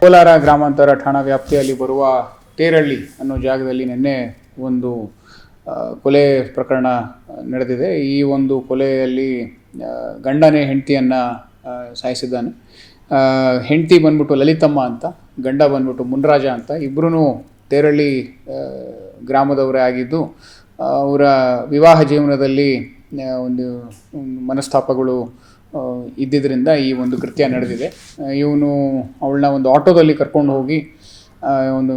ಕೋಲಾರ ಗ್ರಾಮಾಂತರ ಠಾಣಾ ವ್ಯಾಪ್ತಿಯಲ್ಲಿ ಬರುವ ತೇರಳ್ಳಿ ಅನ್ನೋ ಜಾಗದಲ್ಲಿ ನಿನ್ನೆ ಒಂದು ಕೊಲೆ ಪ್ರಕರಣ ನಡೆದಿದೆ. ಈ ಒಂದು ಕೊಲೆಯಲ್ಲಿ ಗಂಡನೇ ಹೆಂಡತಿಯನ್ನು ಸಾಯಿಸಿದ್ದಾನೆ. ಹೆಂಡತಿ ಬಂದ್ಬಿಟ್ಟು ಲಲಿತಮ್ಮ ಅಂತ, ಗಂಡ ಬಂದ್ಬಿಟ್ಟು ಮುನ್ರಾಜ ಅಂತ ಇಬ್ಬರೂ ತೇರಳ್ಳಿ ಗ್ರಾಮದವರೇ ಆಗಿದ್ದು ಅವರ ವಿವಾಹ ಜೀವನದಲ್ಲಿ ಒಂದು ಮನಸ್ತಾಪಗಳು ಇದ್ದಿದ್ದರಿಂದ ಈ ಒಂದು ಕೃತ್ಯ ನಡೆದಿದೆ. ಇವನು ಅವಳನ್ನ ಒಂದು ಆಟೋದಲ್ಲಿ ಕರ್ಕೊಂಡು ಹೋಗಿ ಒಂದು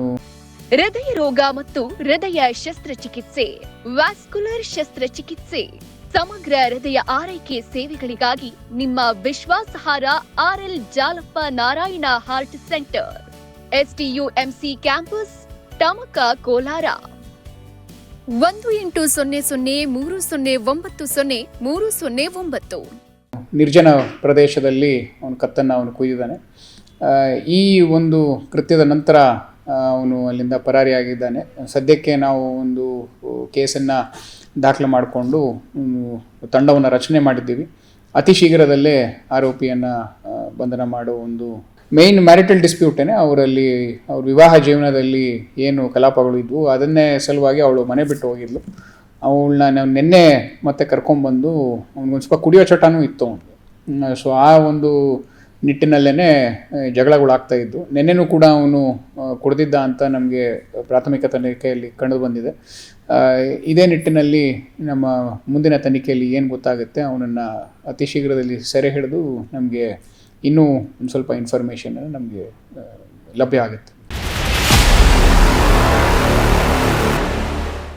ಹೃದಯ ರೋಗ ಮತ್ತು ಹೃದಯ ಶಸ್ತ್ರಚಿಕಿತ್ಸೆ, ವ್ಯಾಸ್ಕುಲರ್ ಶಸ್ತ್ರಚಿಕಿತ್ಸೆ, ಸಮಗ್ರ ಹೃದಯ ಆರೈಕೆ ಸೇವೆಗಳಿಗಾಗಿ ನಿಮ್ಮ ವಿಶ್ವಾಸಾರ್ಹಾರ R L Jalappa Narayana heart centre STUMC campus Tamaka Kolar. ಒಂದು ಎಂಟು ಸೊನ್ನೆ ಸೊನ್ನೆ ಮೂರು ಸೊನ್ನೆ ಒಂಬತ್ತು ಸೊನ್ನೆ ಮೂರು ಸೊನ್ನೆ ಒಂಬತ್ತು. ನಿರ್ಜನ ಪ್ರದೇಶದಲ್ಲಿ ಅವನು ಕತ್ತನ್ನು ಅವನು ಕುಯ್ದಿದ್ದಾನೆ. ಈ ಒಂದು ಕೃತ್ಯದ ನಂತರ ಅವನು ಅಲ್ಲಿಂದ ಪರಾರಿಯಾಗಿದ್ದಾನೆ. ಸದ್ಯಕ್ಕೆ ನಾವು ಒಂದು ಕೇಸನ್ನು ದಾಖಲೆ ಮಾಡಿಕೊಂಡು ತಂಡವನ್ನು ರಚನೆ ಮಾಡಿದ್ದೀವಿ. ಅತಿ ಶೀಘ್ರದಲ್ಲೇ ಆರೋಪಿಯನ್ನು ಬಂಧನ ಮಾಡೋ ಒಂದು ಮೇಯ್ನ್ ಮ್ಯಾರಿಟಲ್ ಡಿಸ್ಪ್ಯೂಟೇನೆ ಅವರಲ್ಲಿ, ಅವ್ರ ವಿವಾಹ ಜೀವನದಲ್ಲಿ ಏನು ಕಲಾಪಗಳು ಇದ್ವು, ಅದನ್ನೇ ಸಲುವಾಗಿ ಅವಳು ಮನೆ ಬಿಟ್ಟು ಹೋಗಿದ್ಲು. ಅವಳನ್ನ ನಾವು ನಿನ್ನೆ ಮತ್ತೆ ಕರ್ಕೊಂಡ್ಬಂದು ಅವ್ನಿಗೊಂದು ಸ್ವಲ್ಪ ಕುಡಿಯೋ ಚಟನೂ ಇತ್ತು ಅವನಿಗೆ. ಸೊ ಆ ಒಂದು ನಿಟ್ಟಿನಲ್ಲೇ ಜಗಳಗಳಾಗ್ತಾ ಇದ್ದು ನಿನ್ನೆನೂ ಕೂಡ ಅವನು ಕುಡ್ದಿದ್ದ ಅಂತ ನಮಗೆ ಪ್ರಾಥಮಿಕ ತನಿಖೆಯಲ್ಲಿ ಕಂಡು ಬಂದಿದೆ. ಇದೇ ನಿಟ್ಟಿನಲ್ಲಿ ನಮ್ಮ ಮುಂದಿನ ತನಿಖೆಯಲ್ಲಿ ಏನು ಗೊತ್ತಾಗುತ್ತೆ, ಅವನನ್ನು ಅತಿ ಶೀಘ್ರದಲ್ಲಿ ಸೆರೆ ಹಿಡಿದು ನಮಗೆ ಇನ್ನೂ ಒಂದು ಸ್ವಲ್ಪ ಇನ್ಫಾರ್ಮೇಷನ್ ನಮಗೆ ಲಭ್ಯ ಆಗುತ್ತೆ.